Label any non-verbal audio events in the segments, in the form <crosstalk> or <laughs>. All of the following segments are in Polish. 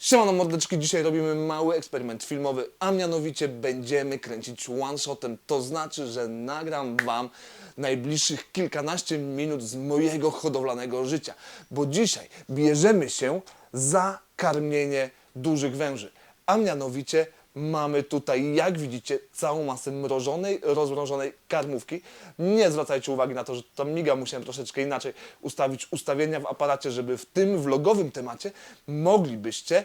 Siemano mordeczki, dzisiaj robimy mały eksperyment filmowy, a mianowicie będziemy kręcić one-shotem. To znaczy, że nagram Wam najbliższych kilkanaście minut z mojego hodowlanego życia. Bo dzisiaj bierzemy się za karmienie dużych węży. A mianowicie mamy tutaj, jak widzicie, całą masę mrożonej, rozmrożonej karmówki. Nie zwracajcie uwagi na to, że to miga, musiałem troszeczkę inaczej ustawić ustawienia w aparacie, żeby w tym vlogowym temacie moglibyście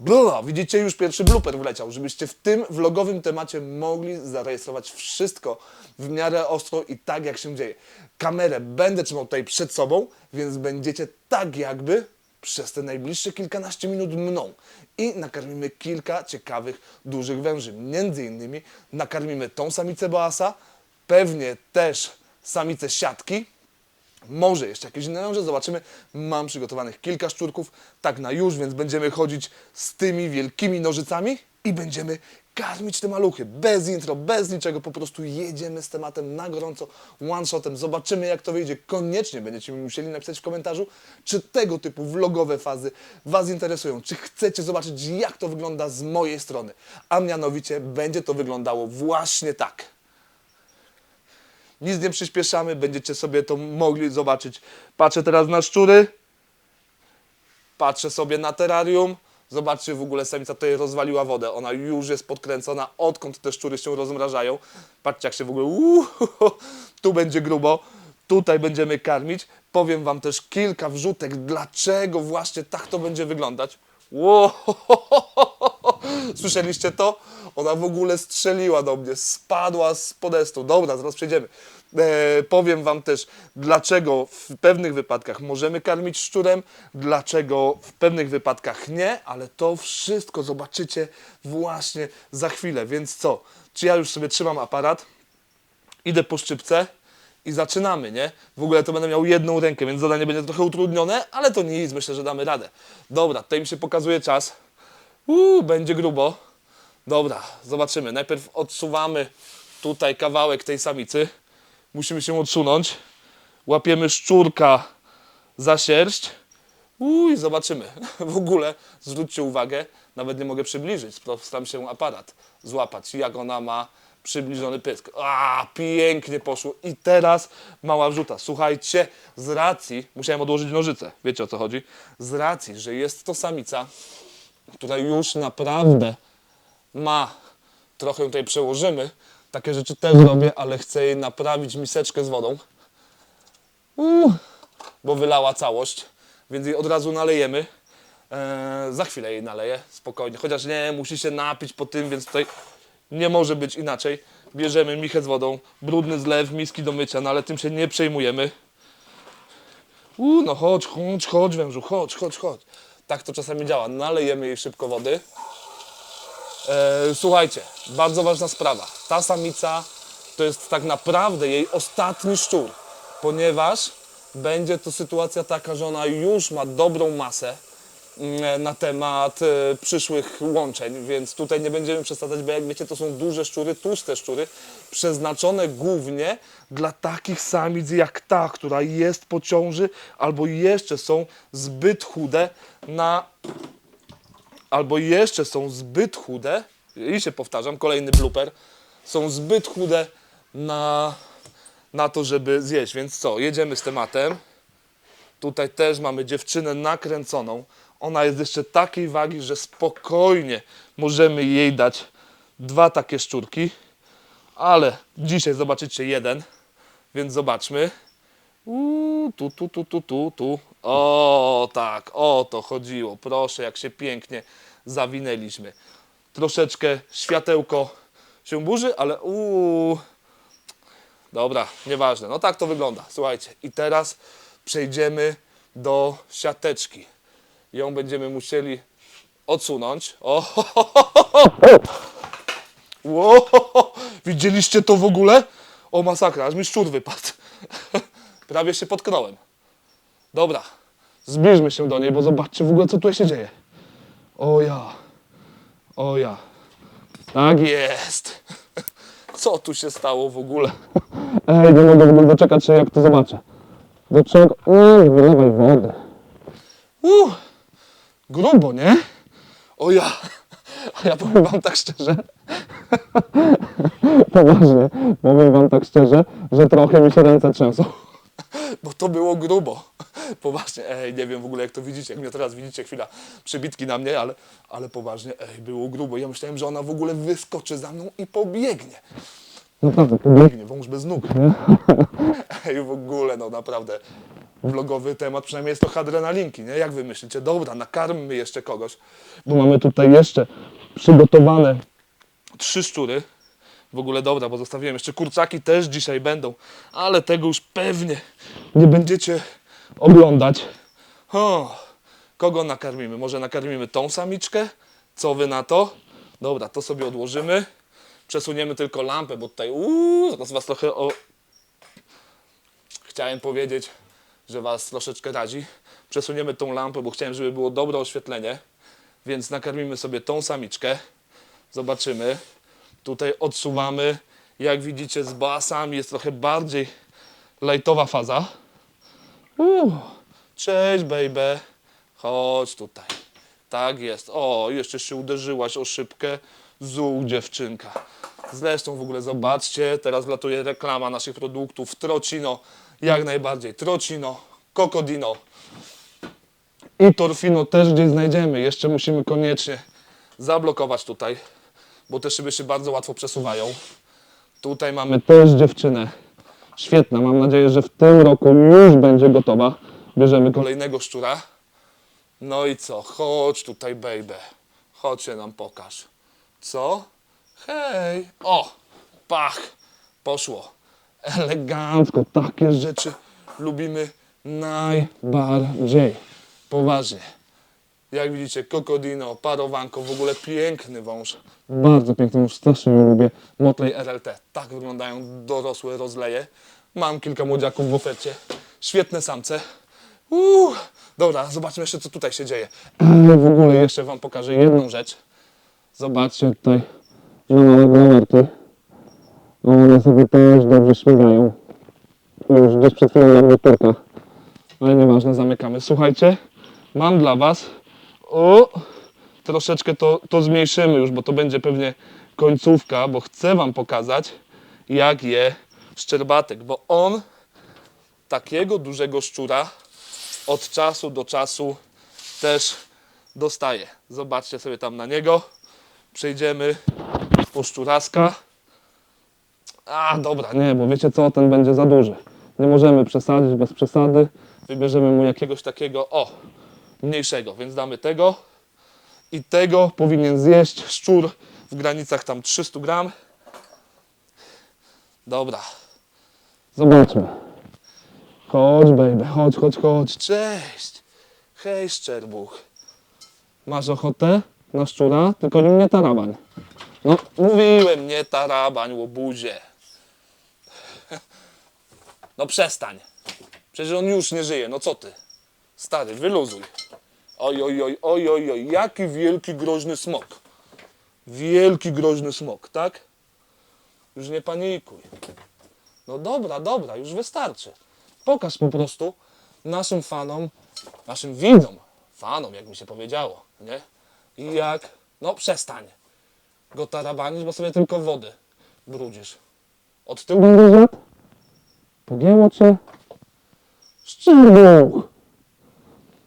Bla, widzicie, już pierwszy blooper wleciał, żebyście w tym vlogowym temacie mogli zarejestrować wszystko w miarę ostro i tak, jak się dzieje. Kamerę będę trzymał tutaj przed sobą, więc będziecie tak jakby przez te najbliższe kilkanaście minut mną i nakarmimy kilka ciekawych, dużych węży. Między innymi nakarmimy tą samicę boasa, pewnie też samicę siatki, może jeszcze jakieś inne węże, zobaczymy. Mam przygotowanych kilka szczurków, tak na już, więc będziemy chodzić z tymi wielkimi nożycami i będziemy karmić te maluchy. Bez intro, bez niczego, po prostu jedziemy z tematem na gorąco, one-shotem. Zobaczymy jak to wyjdzie. Koniecznie będziecie musieli napisać w komentarzu, czy tego typu vlogowe fazy Was interesują. Czy chcecie zobaczyć jak to wygląda z mojej strony. A mianowicie będzie to wyglądało właśnie tak. Nic nie przyspieszamy, będziecie sobie to mogli zobaczyć. Patrzę teraz na szczury, patrzę sobie na terrarium. Zobaczcie, w ogóle samica tutaj rozwaliła wodę. Ona już jest podkręcona, odkąd te szczury się rozmrażają. Patrzcie, jak się w ogóle. Uuu, tu będzie grubo. Tutaj będziemy karmić. Powiem Wam też kilka wrzutek, dlaczego właśnie tak to będzie wyglądać. Wow. Słyszeliście to? Ona w ogóle strzeliła do mnie, spadła z podestu. Dobra, zaraz przejdziemy. E, powiem Wam też, dlaczego w pewnych wypadkach możemy karmić szczurem, dlaczego w pewnych wypadkach nie, ale to wszystko zobaczycie właśnie za chwilę. Więc co? Czy ja już sobie trzymam aparat, idę po szczypce i zaczynamy, nie? W ogóle to będę miał jedną rękę, więc zadanie będzie trochę utrudnione, ale to nic, myślę, że damy radę. Dobra, tutaj mi się pokazuje czas. Uuu, będzie grubo. Dobra, zobaczymy. Najpierw odsuwamy tutaj kawałek tej samicy. Musimy się odsunąć. Łapiemy szczurka za sierść. Uj, zobaczymy. <laughs> W ogóle zwróćcie uwagę, nawet nie mogę przybliżyć. Staram się aparat złapać, jak ona ma przybliżony pysk. A, pięknie poszło. I teraz mała wrzuta. Słuchajcie, z racji, musiałem odłożyć nożyce, wiecie o co chodzi, z racji, że jest to samica, która już naprawdę ma, trochę tutaj przełożymy, takie rzeczy też robię, ale chcę jej naprawić miseczkę z wodą, Uuu, bo wylała całość, więc jej od razu nalejemy. Eee, za chwilę jej naleję, spokojnie, chociaż nie, musi się napić po tym, więc tutaj nie może być inaczej. Bierzemy michę z wodą, brudny zlew, miski do mycia, no ale tym się nie przejmujemy. Uuu, no chodź, chodź, chodź wężu, chodź, chodź, chodź. Tak to czasami działa. Nalejemy jej szybko wody. E, słuchajcie, bardzo ważna sprawa. Ta samica to jest tak naprawdę jej ostatni szczur, ponieważ będzie to sytuacja taka, że ona już ma dobrą masę mm, na temat e, przyszłych łączeń, więc tutaj nie będziemy przesadzać, bo jak wiecie, to są duże szczury, tłuste szczury, przeznaczone głównie dla takich samic jak ta, która jest po ciąży, albo jeszcze są zbyt chude na albo jeszcze są zbyt chude, i się powtarzam, kolejny blooper, są zbyt chude na, na to, żeby zjeść. Więc co, jedziemy z tematem. Tutaj też mamy dziewczynę nakręconą. Ona jest jeszcze takiej wagi, że spokojnie możemy jej dać dwa takie szczurki. Ale dzisiaj zobaczycie jeden, więc zobaczmy. Uuu, tu, tu, tu, tu, tu, tu. O, tak, o to chodziło. Proszę, jak się pięknie zawinęliśmy. Troszeczkę światełko się burzy, ale uuu. Dobra, nieważne. No tak to wygląda. Słuchajcie, i teraz przejdziemy do siateczki. Ją będziemy musieli odsunąć. O, ho, ho, ho, ho, widzieliście to w ogóle? O masakra, aż mi szczur wypadł. Prawie się potknąłem. Dobra, zbliżmy się do niej, bo zobaczcie w ogóle co tu się dzieje. O ja, o ja. Tak jest. <laughs> Co tu się stało w ogóle? <laughs> Ej, nie mogę doczekać się jak to zobaczę. Do czego? Nie, nie wylewaj wody. Uh, grubo, nie? O ja, <laughs> a ja powiem wam tak szczerze, Poważnie, powiem wam tak szczerze, że trochę mi się ręce trzęsą. Bo to było grubo. <laughs> Poważnie, ej, nie wiem w ogóle jak to widzicie, jak mnie teraz widzicie, chwila przybitki na mnie, ale, ale poważnie, ej, było grubo. Ja myślałem, że ona w ogóle wyskoczy za mną i pobiegnie. Naprawdę, pobiegnie. Biegnie, wąż bez nóg. <laughs> Ej, w ogóle, no naprawdę, vlogowy temat, przynajmniej jest to adrenalinki, nie? Jak wy myślicie? Dobra, nakarmmy jeszcze kogoś. Bo mamy tutaj jeszcze przygotowane Trzy szczury. W ogóle dobra, bo zostawiłem jeszcze kurczaki też dzisiaj będą, ale tego już pewnie nie będziecie oglądać. O, kogo nakarmimy? Może nakarmimy tą samiczkę? Co wy na to? Dobra, to sobie odłożymy. Przesuniemy tylko lampę, bo tutaj uuu, zaraz was trochę o... Chciałem powiedzieć, że was troszeczkę razi. Przesuniemy tą lampę, bo chciałem, żeby było dobre oświetlenie. Więc nakarmimy sobie tą samiczkę. Zobaczymy. Tutaj odsuwamy. Jak widzicie z basami jest trochę bardziej lightowa faza. Cześć, baby. Chodź tutaj. Tak jest. O, jeszcze się uderzyłaś o szybkę. Zuł, dziewczynka. Zresztą w ogóle zobaczcie, teraz wlatuje reklama naszych produktów. Trocino, jak najbardziej. Trocino, Cocodino i Torfino też gdzieś znajdziemy. Jeszcze musimy koniecznie zablokować tutaj, bo te szyby się bardzo łatwo przesuwają. Tutaj mamy też dziewczynę. Świetna, mam nadzieję, że w tym roku już będzie gotowa. Bierzemy go. kolejnego szczura. No i co? Chodź tutaj, baby. Chodź się nam pokaż. Co? Hej! O! Pach! Poszło. Elegancko, takie. Rzeczy lubimy Najbardziej. poważnie. Jak widzicie, kokodino, parowanko, w ogóle piękny wąż. Bardzo piękny, już strasznie ją lubię. Motley RLT. Tak wyglądają dorosłe rozleje. Mam kilka młodziaków w ofercie. Świetne samce. Uuu. Dobra, zobaczmy jeszcze, co tutaj się dzieje. Ale w ogóle jeszcze wam pokażę jedną rzecz. zobaczcie tutaj na małe glamerki. One sobie też dobrze śmigają. Już gdzieś przed chwilą na mnie turka. Ale nieważne, zamykamy. Słuchajcie, mam dla Was. O, troszeczkę to, to zmniejszymy już, bo to będzie pewnie końcówka, bo chcę Wam pokazać, jak je szczerbatek, bo on takiego dużego szczura od czasu do czasu też dostaje. Zobaczcie sobie tam na niego. Przejdziemy po szczuraska. A, dobra, nie, bo wiecie co, ten będzie za duży. Nie możemy przesadzić bez przesady. wybierzemy mu jakiegoś takiego, o, mniejszego, więc damy tego i tego powinien zjeść szczur w granicach tam 300 gram. Dobra, Zobaczmy. Chodź baby, chodź, chodź, chodź. cześć, hej szczerbuch. Masz ochotę na szczura? Tylko nim nie tarabań. No, mówiłem, nie tarabań, łobuzie. No przestań, przecież on już nie żyje, no co ty? Stary, wyluzuj. Oj, oj, oj, oj, oj, oj, jaki wielki, groźny smok. Wielki, groźny smok, tak? Już nie panikuj. No dobra, dobra, już wystarczy. Pokaż po prostu naszym fanom, naszym widzom, fanom, jak mi się powiedziało, nie? I jak, no przestań go tarabanić, bo sobie tylko wody brudzisz. Od tyłu? Pogięło cię? Szczerbuch!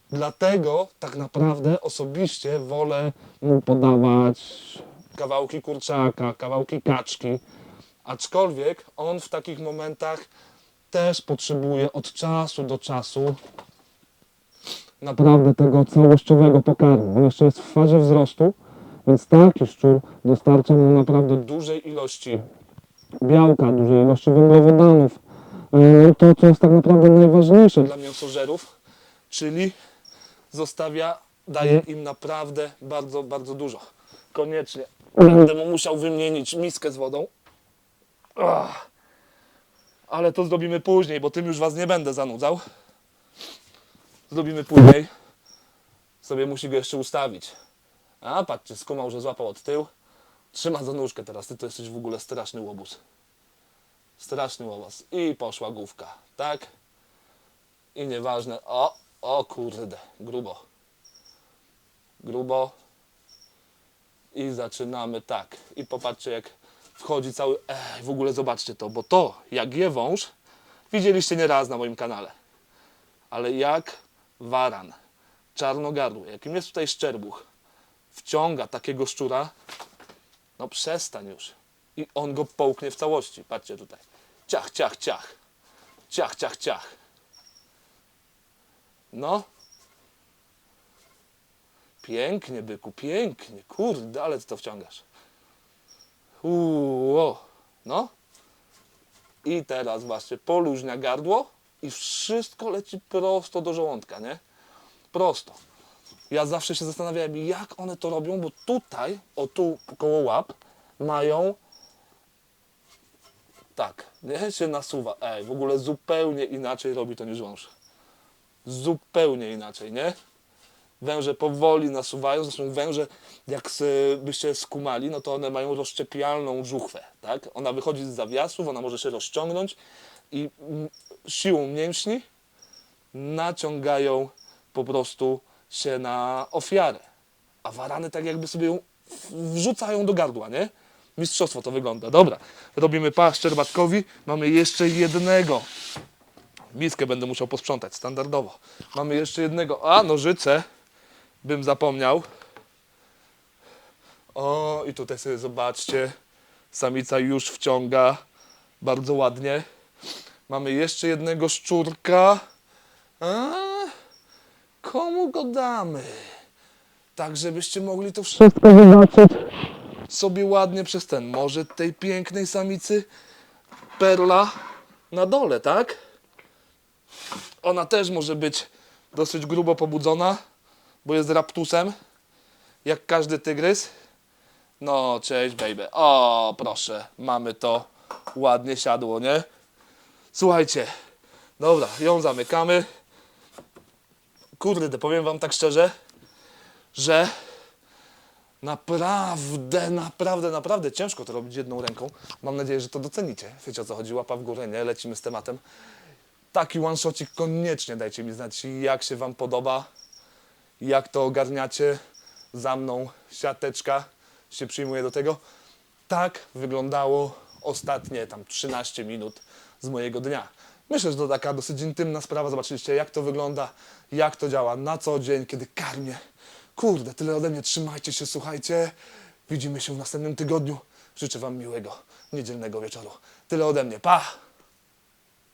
Dlatego tak naprawdę osobiście wolę Mu podawać kawałki kurczaka, kawałki kaczki, aczkolwiek on w takich momentach też potrzebuje od czasu do czasu naprawdę tego całościowego pokarmu. On jeszcze jest w fazie wzrostu, więc taki szczur dostarcza mu naprawdę dużej ilości białka, dużej ilości węglowodanów. E, To, co jest tak naprawdę najważniejsze dla mięsożerów, czyli zostawia, daje im naprawdę bardzo, bardzo dużo. Koniecznie będę mu musiał wymienić miskę z wodą. Ach. Ale to zrobimy później, bo tym już was nie będę zanudzał. Zrobimy później. Sobie musi go jeszcze ustawić. A patrzcie, skumał, że złapał od tyłu. Trzyma za nóżkę teraz. Ty to jesteś w ogóle straszny łobuz. Straszny łobuz. I poszła główka, tak? I nieważne. O, o kurde, grubo. Grubo. I zaczynamy tak. I popatrzcie, jak wchodzi cały. Ej, w ogóle zobaczcie to, bo to, jak je wąż, widzieliście nieraz na moim kanale. Ale jak waran, czarnogardły, jakim jest tutaj szczerbuch, wciąga takiego szczura, no przestań już. I on go połknie w całości. Patrzcie tutaj. Ciach, ciach, ciach. Ciach, ciach, ciach. No. Pięknie, byku, pięknie. Kurde, ale ty to wciągasz. Uuu, no. I teraz właśnie poluźnia gardło i wszystko leci prosto do żołądka, nie? Prosto. Ja zawsze się zastanawiałem, jak one to robią, bo tutaj, o tu koło łap, mają tak, nie się nasuwa. Ej, w ogóle zupełnie inaczej robi to niż wąż. Zupełnie inaczej, nie? Węże powoli nasuwają, zresztą węże, jak byście skumali, no to one mają rozszczepialną żuchwę, tak? Ona wychodzi z zawiasów, ona może się rozciągnąć i siłą mięśni naciągają po prostu się na ofiarę. A warany tak jakby sobie ją wrzucają do gardła, nie? Mistrzostwo to wygląda. Dobra, robimy pas szczerbatkowi. Mamy jeszcze jednego. Miskę będę musiał posprzątać standardowo. Mamy jeszcze jednego. A, nożyce. Bym zapomniał. O, i tutaj sobie zobaczcie. Samica już wciąga. Bardzo ładnie. Mamy jeszcze jednego szczurka. A, komu go damy? Tak, żebyście mogli to wszystko zobaczyć. sobie ładnie przez ten. Może tej pięknej samicy perla na dole, tak? Ona też może być dosyć grubo pobudzona, bo jest raptusem, jak każdy tygrys. No, cześć baby. O, proszę, mamy to. Ładnie siadło, nie? Słuchajcie, dobra, ją zamykamy. Kurde, powiem wam tak szczerze, że Naprawdę, naprawdę, naprawdę ciężko to robić jedną ręką. Mam nadzieję, że to docenicie. Wiecie o co chodzi, łapa w górę, nie? Lecimy z tematem. Taki one-shotcik koniecznie dajcie mi znać, jak się Wam podoba, jak to ogarniacie. Za mną siateczka się przyjmuje do tego. Tak wyglądało ostatnie tam 13 minut z mojego dnia. Myślę, że to taka dosyć intymna sprawa. Zobaczyliście, jak to wygląda, jak to działa na co dzień, kiedy karmię. Kurde, tyle ode mnie. Trzymajcie się, słuchajcie. Widzimy się w następnym tygodniu. Życzę Wam miłego, niedzielnego wieczoru. Tyle ode mnie. Pa!